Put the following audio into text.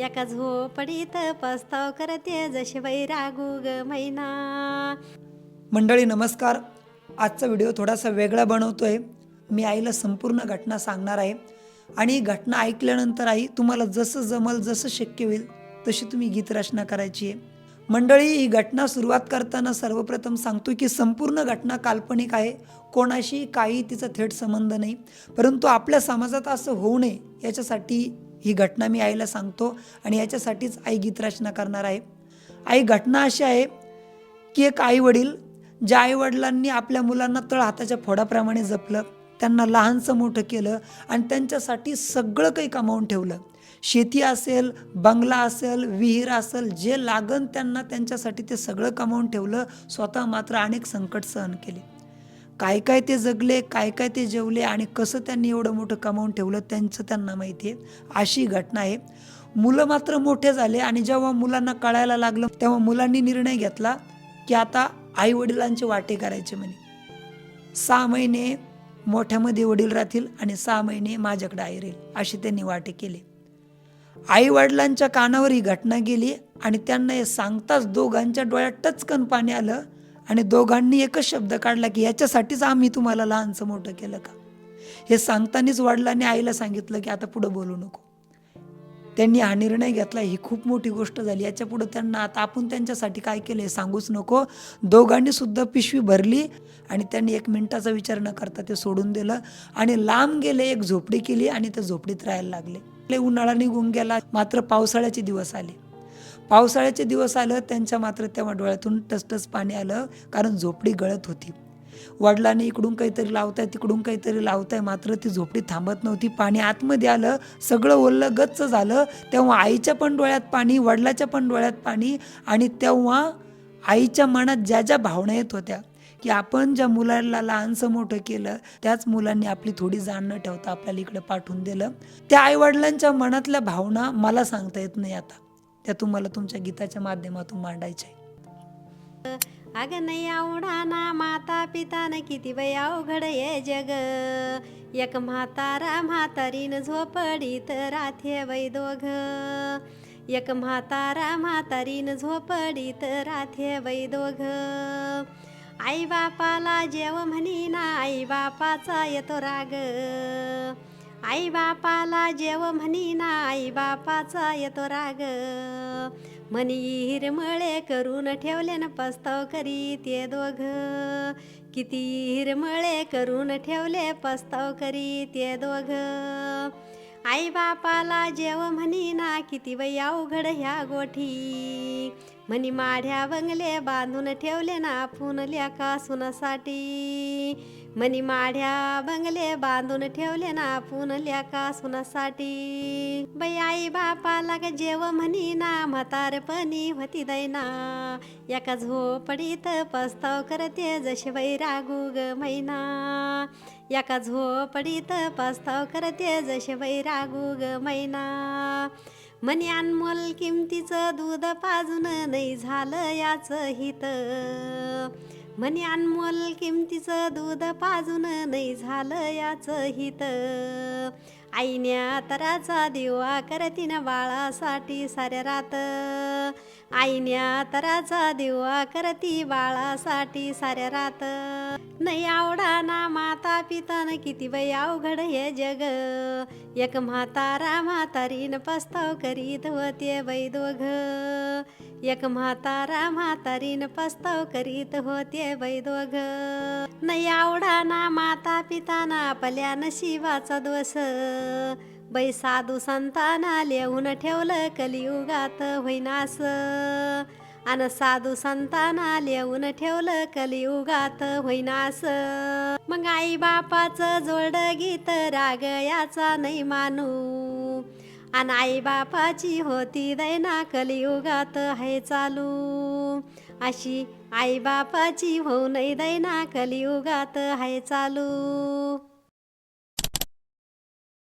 एका झोपडीत पस्ताव करते जसे वैरागू ग मैना. मंडळी नमस्कार. आजचा व्हिडिओ थोडासा वेगळा बनवतोय. मी आईला संपूर्ण घटना सांगणार आहे. आणि घटना ऐकल्यानंतर आई तुम्हाला जसं जमल जसं शक्य होईल तशी तुम्ही गीतरचना करायची आहे. मंडळी ही घटना सुरुवात करताना सर्वप्रथम सांगतो की संपूर्ण घटना काल्पनिक आहे. कोणाशी काही तिचा थेट संबंध नाही. परंतु आपल्या समाजात असं होऊ नये याच्यासाठी ही घटना मी आईला सांगतो आणि याच्यासाठीच आई गीतरचना करणार आहे. आई घटना अशी आहे की एक आई वडील ज्या आईवडिलांनी आपल्या मुलांना तळ हाताच्या फोडाप्रमाणे जपलं त्यांना लहानसं मोठं केलं आणि त्यांच्यासाठी सगळं काही कमावून ठेवलं. शेती असेल बंगला असेल विहीर असेल जे लागन त्यांना त्यांच्यासाठी ते सगळं कमावून ठेवलं स्वतः मात्र अनेक संकट सहन केले. काय काय ते जगले काय काय ते जेवले आणि कसं त्यांनी एवढं मोठं कमावून ठेवलं त्यांचं त्यांना माहिती आहे. अशी घटना आहे. मुलं मात्र मोठे झाले आणि जेव्हा मुलांना कळायला लागलं तेव्हा मुलांनी निर्णय घेतला की आता आई वडिलांचे वाटे करायचे म्हणे. सहा महिने मोठ्यामध्ये वडील राहतील आणि सहा महिने माझ्याकडे आई राहील असे त्यांनी वाटे केले. आई वडिलांच्या कानावर ही घटना गेली आणि त्यांना हे सांगताच दोघांच्या डोळ्यात टचकन पाणी आलं आणि दोघांनी एकच शब्द काढला की याच्यासाठीच आम्ही तुम्हाला लहानचं मोठं केलं का? हे सांगतानाच वडिलांनी आईला सांगितलं की आता पुढं बोलू नको. त्यांनी हा निर्णय घेतला. ही खूप मोठी गोष्ट झाली. याच्या पुढं त्यांना आता आपण त्यांच्यासाठी काय केलं हे सांगूच नको. दोघांनी सुद्धा पिशवी भरली आणि त्यांनी एक मिनिटाचा विचार न करता ते सोडून दिलं आणि लांब गेले एक झोपडी केली आणि त्या झोपडीत राहायला लागले. उन्हाळा निघून गेला. मात्र पावसाळ्याचे दिवस आले. पावसाळ्याचे दिवस आलं त्यांच्या मात्र तेव्हा डोळ्यातून टसटस पाणी आलं कारण झोपडी गळत होती. वडिलांनी इकडून काहीतरी लावताय तिकडून काहीतरी लावताय मात्र ती झोपडी थांबत नव्हती. पाणी आतमध्ये आलं सगळं ओल्लं गच्च झालं. तेव्हा आईच्या पण डोळ्यात पाणी वडिलाच्या पण डोळ्यात पाणी आणि तेव्हा आईच्या मनात ज्या ज्या भावना येत होत्या की आपण ज्या मुलाला लहानसं मोठं केलं त्याच मुलांनी आपली थोडी जाण न ठेवता आपल्याला इकडे पाठवून दिलं. त्या आईवडिलांच्या मनातल्या भावना मला सांगता येत नाही आता. त्या तुम्हाला तुमच्या गीताच्या माध्यमातून मांडायच्या आहे अग नाही आवडा ना माता पिता न किती वय अवघड ये जग. एक म्हातारा म्हातारीन झोपडीत राथे वै दोघ. एक म्हातारा म्हातारीन झोपडीत राथे वै दोघ. आई बापाला जेव म्हणी ना आई बापाचा येतो राग. आई बापाला जेव म्हणी ना आई बापाचा येतो राग. म्हणी हिरमळे करून ठेवले न पस्ताव करी ते दोघ. किती हिरमळे करून ठेवले पस्ताव करी ते दोघ. आई बापाला जेव म्हणी ना किती वय अवघड ह्या गोठी. म्हणी माढ्या बंगले बांधून ठेवले ना फुनल्या का सुनासाठी म्हणी माढ्या बंगले बांधून ठेवले ना फुनल्या का सुनासाठी बाई आई बापाला ग जेव म्हणी ना म्हातारपणी होती दैना. एका झोपडीत पस्ताव करते जसे वैरागू ग मैना. एका झोपडीत पस्ताव करते जसे वैरागू ग मैना. म्हणे अनमोल किमतीचं दूध पाजून नाही झालं याचं हित. म्हणे अनमोल किमतीचं दूध पाजून नाही झालं याचं हित. आईन्या तराचा दिवा करतीन बाळासाठी साऱ्या रात आईन्या तराचा दिवा करती बाळासाठी साऱ्या रात नाही आवडा ना माता पितान किती बाई अवघड हे जग. एक म्हातारा म्हातारीन पस्ताव करीत होते बाई दोघ. एक म्हातारा म्हातारीन पस्ताव करीत होते बाई दोघ. नाही आवडा ना माता पिताना आपल्या नशिबाचा दोष. बै साधू संताना लिहून ठेवलं कलियुगात होईनास. अन साधू संताना लिहून ठेवलं कलियुगात होईनास. मग आई बापाचं जोड गीत राग याचा नाही मानू. अन आई बापाची होती दैना कलियुगात आहे चालू. अशी आई बापाची होऊ नाही दैना कलियुगात आहे चालू.